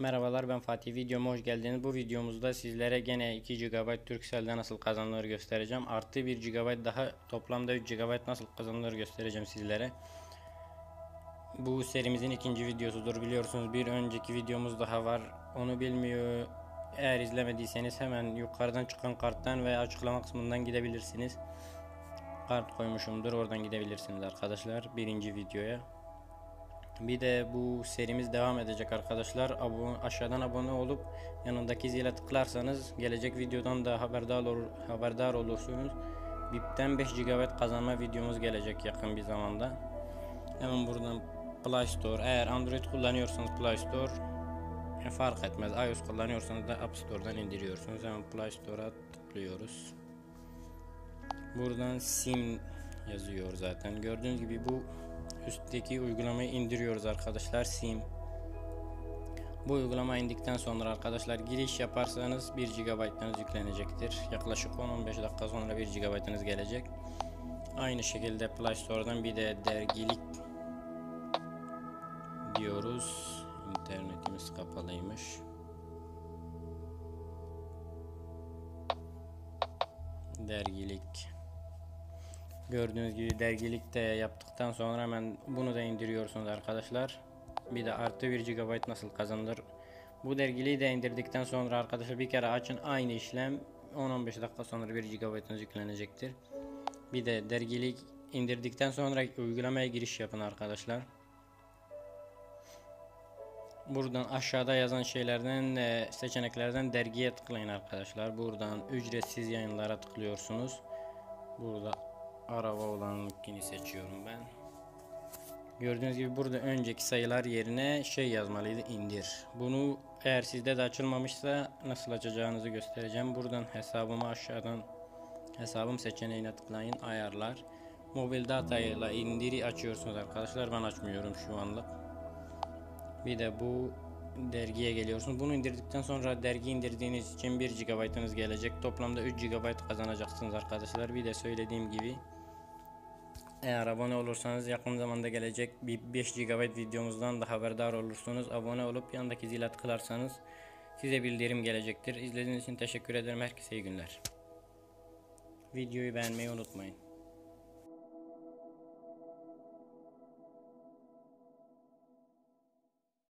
Merhabalar ben Fatih videoma hoş geldiniz. Bu videomuzda sizlere gene 2 GB Turkcell'de nasıl kazanılır göstereceğim. Artı 1 GB daha toplamda 3 GB nasıl kazanılır göstereceğim sizlere. Bu serimizin ikinci videosudur biliyorsunuz. Bir önceki videomuz daha var. Onu bilmiyor. Eğer izlemediyseniz hemen yukarıdan çıkan karttan veya açıklama kısmından gidebilirsiniz. Kart koymuşumdur oradan gidebilirsiniz arkadaşlar birinci videoya. Bir de bu serimiz devam edecek arkadaşlar. Abone, aşağıdan abone olup yanındaki zile tıklarsanız gelecek videodan da haberdar olur haberdar olursunuz. BIP'ten 5 GB kazanma videomuz gelecek yakın bir zamanda. Hemen buradan Play Store eğer Android kullanıyorsanız Play Store e, fark etmez. iOS kullanıyorsanız da App Store'dan indiriyorsunuz. Hemen Play Store'a tıklıyoruz. Buradan sim yazıyor zaten. Gördüğünüz gibi bu üstteki uygulamayı indiriyoruz arkadaşlar sim. Bu uygulama indikten sonra arkadaşlar giriş yaparsanız 1 GB'ınız yüklenecektir. Yaklaşık 10-15 dakika sonra 1 GB'ınız gelecek. Aynı şekilde Play Store'dan bir de dergilik diyoruz. İnternetimiz kapalıymış. Dergilik Gördüğünüz gibi dergilikte yaptıktan sonra hemen bunu da indiriyorsunuz arkadaşlar. Bir de artı 1 GB nasıl kazanılır? Bu dergiliği de indirdikten sonra arkadaşlar bir kere açın aynı işlem 10-15 dakika sonra 1 GB'ınız yüklenecektir. Bir de dergilik indirdikten sonra uygulamaya giriş yapın arkadaşlar. Buradan aşağıda yazan şeylerden e, seçeneklerden dergiye tıklayın arkadaşlar. Buradan ücretsiz yayınlara tıklıyorsunuz. Burada araba olanınkini seçiyorum ben. Gördüğünüz gibi burada önceki sayılar yerine şey yazmalıydı indir. Bunu eğer sizde de açılmamışsa nasıl açacağınızı göstereceğim. Buradan hesabımı aşağıdan hesabım seçeneğine tıklayın ayarlar. Mobil datayla indiri açıyorsunuz arkadaşlar. Ben açmıyorum şu anlık. Bir de bu dergiye geliyorsunuz. Bunu indirdikten sonra dergi indirdiğiniz için 1 GB'ınız gelecek. Toplamda 3 GB kazanacaksınız arkadaşlar. Bir de söylediğim gibi eğer abone olursanız yakın zamanda gelecek bir 5 GB videomuzdan da haberdar olursunuz. Abone olup yandaki zile tıklarsanız size bildirim gelecektir. İzlediğiniz için teşekkür ederim. Herkese iyi günler. Videoyu beğenmeyi unutmayın.